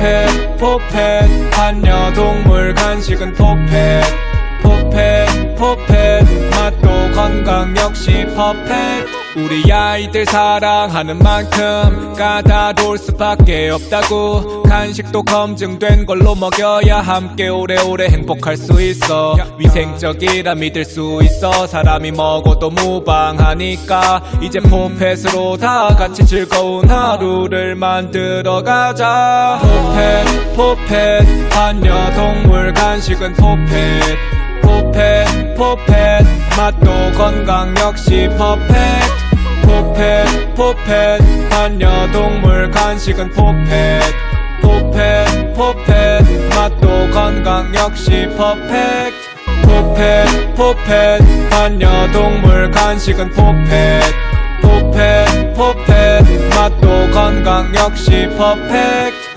포펫 포펫. 반려동물 간식은 포펫 포펫 포펫. 맛도 건강 역시 퍼펙트 우리 아이들 사랑하는 만큼 까다로울 수밖에 없다고. 간식도 검증된 걸로 먹여야 함께 오래오래 행복할 수 있어. 위생적이라 믿을 수 있어. 사람이 먹어도 무방하니까 이제 포펫으로 다 같이 즐거운 하루를 만들어 가자. 포펫 포펫 반려동물 간식은 포펫 포펫 포펫 맛도 건강 역시 퍼펙트 포펫 반려동물 간식은 포펫. 포펫 포펫 맛도 건강 역시 퍼펙트. 포펫 포펫 반려동물 간식은 포펫. 포펫 포펫 맛도 건강 역시 퍼펙트